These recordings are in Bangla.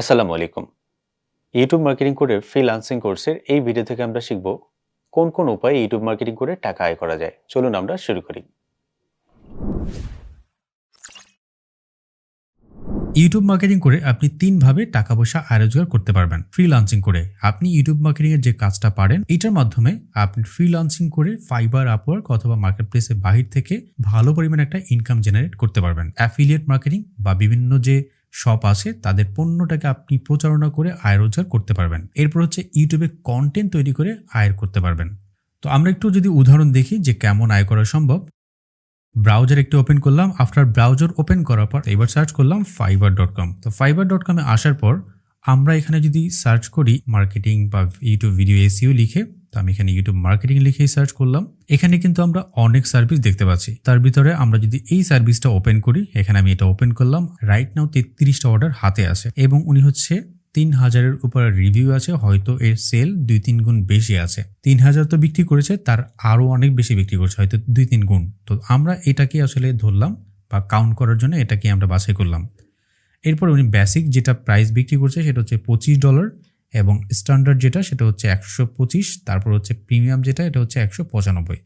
আসসালামু আলাইকুম। ইউটিউব মার্কেটিং করে ফ্রিল্যান্সিং কোর্সের এই ভিডিও থেকে আমরা শিখব কোন কোন উপায়ে ইউটিউব মার্কেটিং করে টাকা আয় করা যায়। চলুন আমরা শুরু করি। ইউটিউব মার্কেটিং করে আপনি তিনভাবে টাকা পয়সা আয় রোজগার করতে পারবেন। ফ্রিলান্সিং করে আপনি ইউটিউব মার্কেটিং এর যে কাজটা পারেন, এটার মাধ্যমে আপনি ফ্রিলান্সিং করে ফাইবার আপওয়ার্ক অথবা মার্কেট প্লেসের বাহির থেকে ভালো পরিমাণে একটা ইনকাম জেনারেট করতে পারবেন। অ্যাফিলিয়েট মার্কেটিং বা বিভিন্ন যে শপ আছে, তাদের পণ্যটাকে আপনি প্রচারণা করে আয় রোজগার করতে পারবেন। এরপর হচ্ছে ইউটিউবে কন্টেন্ট তৈরি করে আয় করতে পারবেন। তো আমরা একটু যদি উদাহরণ দেখি যে কেমন আয় করা সম্ভব। ব্রাউজার একটু ওপেন করলাম। আফটার ব্রাউজার ওপেন করার পর এবার সার্চ করলাম ফাইবার ডট কম তো ফাইবার ডট কমে আসার পর আমরা এখানে যদি সার্চ করি মার্কেটিং বা ইউটিউব ভিডিও এসিও লিখে তো আমি এখানে ইউটিউব মার্কেটিং লিখেই সার্চ করলাম। এখানে কিন্তু আমরা অনেক সার্ভিস দেখতে পাচ্ছি। তার ভিতরে আমরা যদি এই সার্ভিসটা ওপেন করি, এখানে আমি এটা ওপেন করলাম। রাইট নাও তেত্রিশটা অর্ডার হাতে আছে এবং উনি হচ্ছে তিন হাজারের উপর রিভিউ আছে, হয়তো এর সেল দুই তিন গুণ বেশি আছে। তিন হাজার তো বিক্রি করেছে, তার আরও অনেক বেশি বিক্রি করছে, হয়তো দুই তিন গুণ। তো আমরা এটাকে আসলে ধরলাম বা কাউন্ট করার জন্য এটাকে আমরা বাছাই করলাম। এরপর উনি বেসিক যেটা প্রাইস বিক্রি করছে, সেটা হচ্ছে পঁচিশ ডলার এবং স্ট্যান্ডার্ড যেটা, সেটা হচ্ছে একশো পঁচিশ, তারপর হচ্ছে প্রিমিয়াম যেটা, এটা হচ্ছে একশো পঁচানব্বই।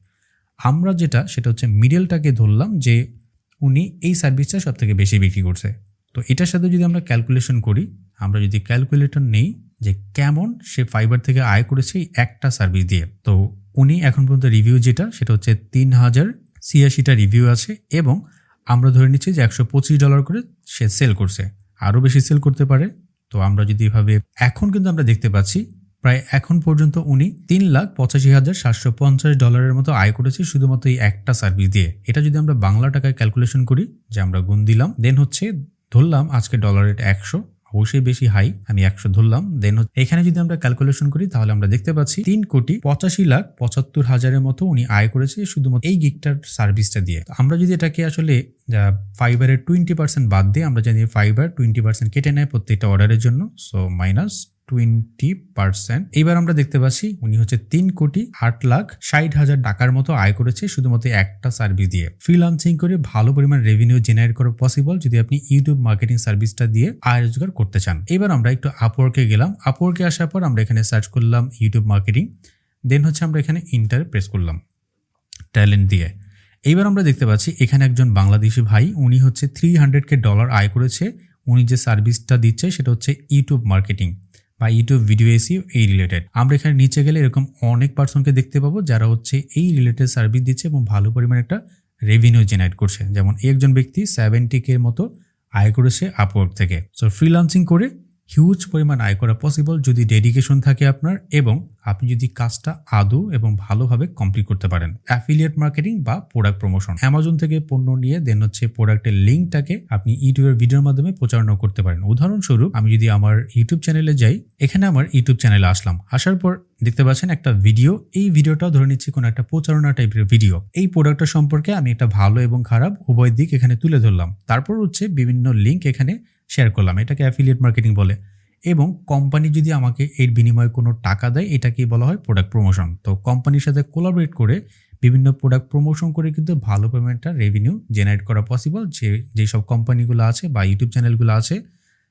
আমরা যেটা, সেটা হচ্ছে মিডলটাকে ধরলাম যে উনি এই সার্ভিসটা সব থেকে বেশি বিক্রি করছে। তো এটার সাথে যদি আমরা ক্যালকুলেশন করি, আমরা যদি ক্যালকুলেটর নেই যে কেমন সে ফাইবার থেকে আয় করেছে একটা সার্ভিস দিয়ে, তো উনি এখন পর্যন্ত রিভিউ যেটা, সেটা হচ্ছে তিন হাজার ছিয়াশিটা রিভিউ আছে এবং আমরা ধরে নিচ্ছি যে একশো পঁচিশ ডলার করে সে সেল করছে। আরও বেশি সেল করতে পারে তো আমরা যদি এভাবে এখন কিন্তু আমরা দেখতে পাচ্ছি, প্রায় এখন পর্যন্ত উনি তিন লাখ পঁচাশি হাজার সাতশো পঞ্চাশ ডলারের মতো আয় করেছে শুধুমাত্র এই একটা সার্ভিস দিয়ে। এটা যদি আমরা বাংলা টাকায় ক্যালকুলেশন করি, যে আমরা গুণ দিলাম দেন হচ্ছে ধরলাম আজকে ডলারের একশো অবশ্যই বেশি হাই আমি একশো ধরলাম। দেন এখানে যদি আমরা ক্যালকুলেশন করি, তাহলে আমরা দেখতে পাচ্ছি তিন কোটি পঁচাশি লাখ পঁচাত্তর হাজারের মতো উনি আয় করেছে শুধুমাত্র এই গিকটার সার্ভিসটা দিয়ে। আমরা যদি এটাকে আসলে ফাইবারের টোয়েন্টি পার্সেন্ট বাদ দিয়ে আমরা জানি ফাইবার টোয়েন্টি পার্সেন্ট কেটে নেয় প্রত্যেকটা অর্ডারের জন্য সো মাইনাস টোয়েন্টি পার্সেন্ট। এইবার আমরা দেখতে পাচ্ছি উনি হচ্ছে তিন কোটি আট লাখ ষাট হাজার টাকার মতো আয় করেছে শুধুমাত্র একটা সার্ভিস দিয়ে। ফ্রিলান্সিং করে ভালো পরিমাণ রেভিনিউ জেনারেট করা পসিবল যদি আপনি ইউটিউব মার্কেটিং সার্ভিসটা দিয়ে আয় রোজগার করতে চান। এবার আমরা একটু আপওয়ার্কে গেলাম। আপওয়ার্কে আসার পর আমরা এখানে সার্চ করলাম ইউটিউব মার্কেটিং দেন হচ্ছে আমরা এখানে ইন্টার প্রেস করলাম ট্যালেন্ট দিয়ে। এইবার আমরা দেখতে পাচ্ছি এখানে একজন বাংলাদেশি ভাই, উনি হচ্ছে থ্রি হান্ড্রেড কে ডলার আয় করেছে। উনি যে সার্ভিসটা দিচ্ছে সেটা হচ্ছে ইউটিউব মার্কেটিং বা ইউটিউব ভিডিও এসিও এই রিলেটেড আমরা এখানে নিচে গেলে এরকম অনেক পার্সনকে দেখতে পাবো যারা হচ্ছে এই রিলেটেড সার্ভিস দিচ্ছে এবং ভালো পরিমাণ একটা রেভিনিউ জেনারেট করছে। যেমন একজন ব্যক্তি সেভেন্টি কে মতো আয় করেছে আপওয়ার্ক থেকে। সো ফ্রিলান্সিং করে হিউজ পরিমাণ আয় করা পসিবল যদি ডেডিকেশন থাকে আপনার এবং আপনি যদি কাজটা আদৌ এবং ভালোভাবে কমপ্লিট করতে পারেন। অ্যাফিলিয়েট মার্কেটিং বা প্রোডাক্ট প্রমোশন অ্যামাজন থেকে পণ্য নিয়ে দেন হচ্ছে প্রোডাক্টের লিঙ্কটাকে আপনি ইউটিউবের ভিডিওর মাধ্যমে প্রচারণা করতে পারেন। উদাহরণস্বরূপ, আমি যদি আমার ইউটিউব চ্যানেলে যাই, এখানে আমার ইউটিউব চ্যানেলে আসলাম। আসার পর দেখতে পাচ্ছেন একটা ভিডিও এই ভিডিওটাও ধরে নিচ্ছি কোনো একটা প্রচারণা টাইপের ভিডিও এই প্রোডাক্টটা সম্পর্কে আমি একটা ভালো এবং খারাপ উভয় দিক এখানে তুলে ধরলাম। তারপর হচ্ছে বিভিন্ন লিঙ্ক এখানে শেয়ার করলাম। এটাকে অ্যাফিলিয়েট মার্কেটিং বলে। এবং কোম্পানি যদি আমাকে এর বিনিময়ে কোনো টাকা দেয়, এটাকেই বলা হয় প্রোডাক্ট প্রমোশন তো কোম্পানির সাথে কোলাবরেট করে বিভিন্ন প্রোডাক্ট প্রমোশন করে কিন্তু ভালো পেমেন্টটা রেভিনিউ জেনারেট করা পসিবল যে যেসব কোম্পানিগুলো আছে বা ইউটিউব চ্যানেলগুলো আছে,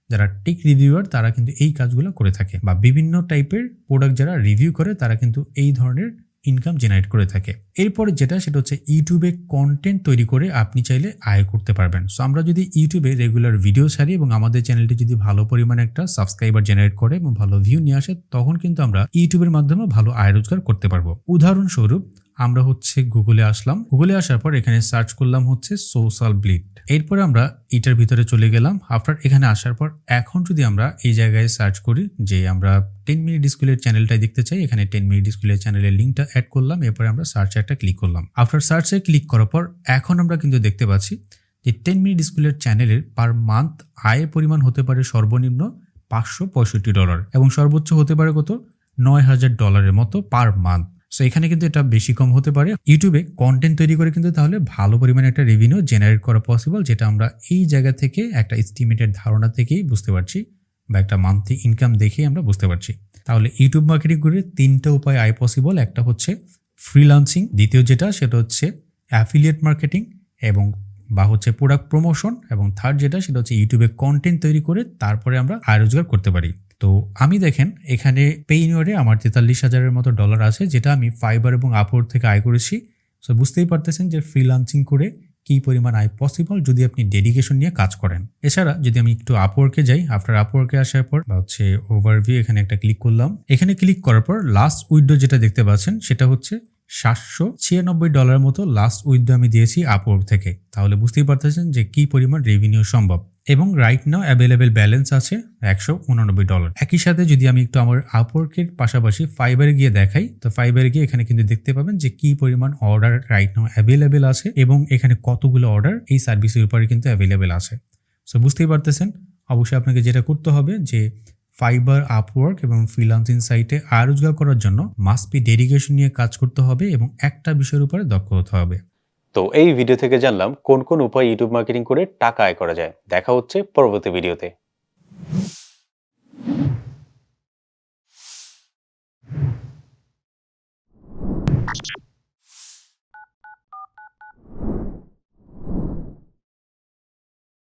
যারা টেক রিভিউয়ার তারা কিন্তু এই কাজগুলো করে থাকে। বা বিভিন্ন টাইপের প্রোডাক্ট যারা রিভিউ করে, তারা কিন্তু এই ধরনের ইনকাম জেনারেট করে থাকে। এরপরে যেটা, সেটা হচ্ছে ইউটিউবে কন্টেন্ট তৈরি করে আপনি চাইলে আয় করতে পারবেন। সো আমরা যদি ইউটিউবে রেগুলার ভিডিও ছাড়ি এবং আমাদের চ্যানেলটি যদি ভালো পরিমাণে একটা সাবস্ক্রাইবার জেনারেট করে এবং ভালো ভিউ নিয়ে আসে, তখন কিন্তু আমরা ইউটিউবের মাধ্যমে ভালো আয় রোজগার করতে পারব। উদাহরণস্বরূপ আমরা হচ্ছে গুগলে আসলাম। গুগলে আসার পর এখানে সার্চ করলাম হচ্ছে সোশ্যাল ব্লিড এরপরে আমরা এটার ভিতরে চলে গেলাম। আফটার এখানে আসার পর এখন যদি আমরা এই জায়গায় সার্চ করি, যে আমরা টেন মিনিট স্কুলের চ্যানেলটা দেখতে চাই, এখানে টেন মিনিট স্কুলের চ্যানেলের লিঙ্কটা অ্যাড করলাম, এরপরে আমরা সার্চে একটা ক্লিক করলাম। আফটার সার্চে ক্লিক করার পর এখন আমরা কিন্তু দেখতে পাচ্ছি যে টেন মিনিট স্কুলের চ্যানেলের পার মান্থ আয়ের পরিমাণ হতে পারে সর্বনিম্ন পাঁচশো পঁয়ষট্টি ডলার এবং সর্বোচ্চ হতে পারে কত? নয় হাজার ডলারের মতো পার মান্থ সো এখানে কিন্তু এটা বেশি কম হতে পারে। ইউটিউবে কন্টেন্ট তৈরি করে কিন্তু তাহলে ভালো পরিমাণে একটা রেভিনিউ জেনারেট করা পসিবল যেটা আমরা এই জায়গা থেকে একটা এস্টিমেটেড ধারণা থেকেই বুঝতে পারছি বা একটা মান্থলি ইনকাম দেখেই আমরা বুঝতে পারছি। তাহলে ইউটিউব মার্কেটিং করে তিনটা উপায় আয় পসিবল একটা হচ্ছে ফ্রিলান্সিং দ্বিতীয় যেটা, সেটা হচ্ছে অ্যাফিলিয়েট মার্কেটিং এবং বা হচ্ছে প্রোডাক্ট প্রমোশন এবং থার্ড যেটা, সেটা হচ্ছে ইউটিউবে কন্টেন্ট তৈরি করে তারপরে আমরা আয় রোজগার করতে পারি। তো আমি দেখেন, এখানে পেইনিওরে আমার তেতাল্লিশ হাজারের মতো ডলার আছে, যেটা আমি ফাইবার এবং আপওয়ার্ড থেকে আয় করেছি। সো বুঝতেই পারতেছেন যে ফ্রিলান্সিং করে কী পরিমাণ আয় পসিবল যদি আপনি ডেডিকেশন নিয়ে কাজ করেন। এছাড়া যদি আমি একটু আপওয়ার্কে যাই আফটার আপওয়ার্কে আসার পর বা হচ্ছে ওভারভিউ এখানে একটা ক্লিক করলাম। এখানে ক্লিক করার পর লাস্ট উইডো যেটা দেখতে পাচ্ছেন, সেটা হচ্ছে সাতশো ছিয়ানব্বই ডলার মতো লাস্ট উইথ আমি দিয়েছি আপওয়ার্ক থেকে। তাহলে বুঝতেই পারতেছেন যে কি পরিমাণ রেভিনিউ সম্ভব। এবং রাইট নাও অ্যাভেলেবেল ব্যালেন্স আছে একশো উনানব্বই ডলার একই সাথে যদি আমি একটু আমার আপওয়ার্কের পাশাপাশি ফাইবারে গিয়ে দেখাই, তো ফাইবারে গিয়ে এখানে কিন্তু দেখতে পাবেন যে কি পরিমাণ অর্ডার রাইট নাও অ্যাভেলেবেল আছে এবং এখানে কতগুলো অর্ডার এই সার্ভিসের উপরে কিন্তু অ্যাভেলেবেল আছে। সো বুঝতেই পারতেছেন? অবশ্যই আপনাকে যেটা করতে হবে যে ফাইবার আপওয়ার্ক এবং ফ্রিলান্সিং সাইটে আয় রোজগার করার জন্য মাস্ট বি ডেডিকেশন নিয়ে কাজ করতে হবে এবং একটা বিষয়ের উপরে দক্ষ হতে হবে। তো এই ভিডিও থেকে জানলাম কোন কোন উপায় ইউটিউব মার্কেটিং করে টাকা আয় করা যায়। দেখা হচ্ছে পরবর্তী ভিডিওতে